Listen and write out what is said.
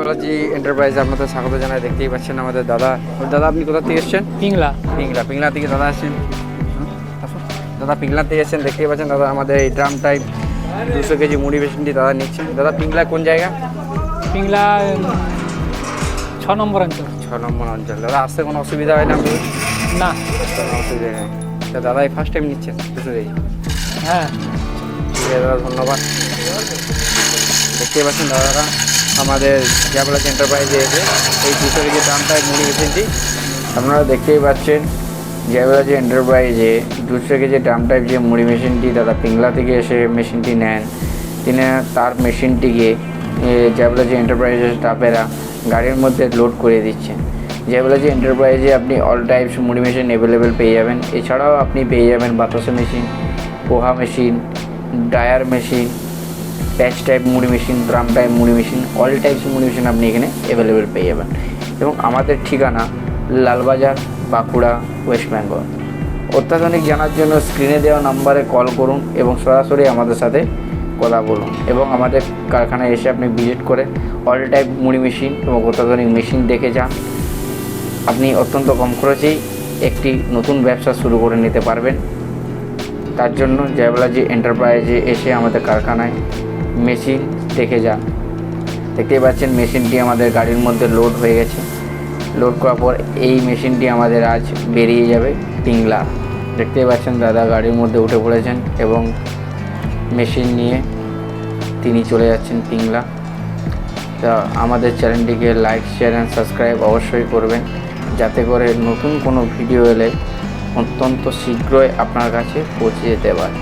জয়বালাজি enterprise আপনাদের স্বাগত জানাই দেখতেই পাচ্ছেন আমাদের দাদা। দাদা আপনি কোথা থেকে এসেছেন? পিংলা। পিংলা পিংলা থেকে দাদা আসছেন। দাদা পিংলা থেকে এসেছেন দেখতেই পাচ্ছেন দাদা আমাদের এই ড্রাম টাইপ দুশো কেজি মুড়ি মেশিনটি দাদা নিচ্ছেন। দাদা পিংলা কোন জায়গা? পিংলা ছ নম্বর অঞ্চল। ছ নম্বর অঞ্চল। দাদা আসতে কোনো অসুবিধা হয় না? না। অসুবিধা নেই। দাদা এই ফার্স্ট টাইম নিচ্ছেন দুশো কেজি? হ্যাঁ। ঠিক আছে দাদা ধন্যবাদ। দেখতেই পাচ্ছেন দাদারা। আমাদের জাবলাজ এন্টারপ্রাইজে এসে এই দুশো কেজি দামটা মুড়ি মেশিনটি আপনারা দেখতেই পাচ্ছেন জাবলাজ এন্টারপ্রাইজে দুশো কেজি টাইপ যে মুড়ি মেশিনটি, দাদা পিংলা থেকে এসে মেশিনটি নেন, তিনি তার মেশিনটিকে জাবলাজি এন্টারপ্রাইজের স্টাফেরা গাড়ির মধ্যে লোড করে দিচ্ছেন। জাবলাজি এন্টারপ্রাইজে আপনি অল টাইপস মুড়ি মেশিন অ্যাভেলেবেল পেয়ে যাবেন। এছাড়াও আপনি পেয়ে যাবেন বাতাসা machine, poha machine dryer machine batch type মুড়ি মেশিন ড্রাম টাইপ মুড়ি মেশিন অল টাইপস মুড়ি মেশিন আপনি এখানে অ্যাভেলেবেল পেয়ে যাবেন। এবং আমাদের ঠিকানা লালবাজার, বাঁকুড়া, ওয়েস্ট বেঙ্গল। অত্যাধুনিক জানার জন্য স্ক্রিনে দেওয়া নাম্বারে কল করুন এবং সরাসরি আমাদের সাথে কথা বলুন। এবং আমাদের কারখানায় এসে আপনি ভিজিট করে অল টাইপ মুড়ি মেশিন এবং অত্যাধুনিক মেশিন দেখে যান। আপনি অত্যন্ত কম খরচেই একটি নতুন ব্যবসা শুরু করে নিতে পারবেন। তার জন্য জয়বালাজি এন্টারপ্রাইজে এসে আমাদের কারখানায় মেশিন দেখে যান দেখতেই পাচ্ছেন মেশিনটি আমাদের গাড়ির মধ্যে লোড হয়ে গেছে। লোড করার পর এই মেশিনটি আমাদের আজ বেরিয়ে যাবে পিংলা দেখতেই পাচ্ছেন দাদা গাড়ির মধ্যে উঠে পড়েছেন এবং মেশিন নিয়ে তিনি চলে যাচ্ছেন পিংলা তা আমাদের চ্যানেলটিকে লাইক শেয়ার অ্যান্ড সাবস্ক্রাইব অবশ্যই করবেন। যাতে করে নতুন কোনো ভিডিও এলে অত্যন্ত শীঘ্রই আপনার কাছে পৌঁছে যেতে পারে।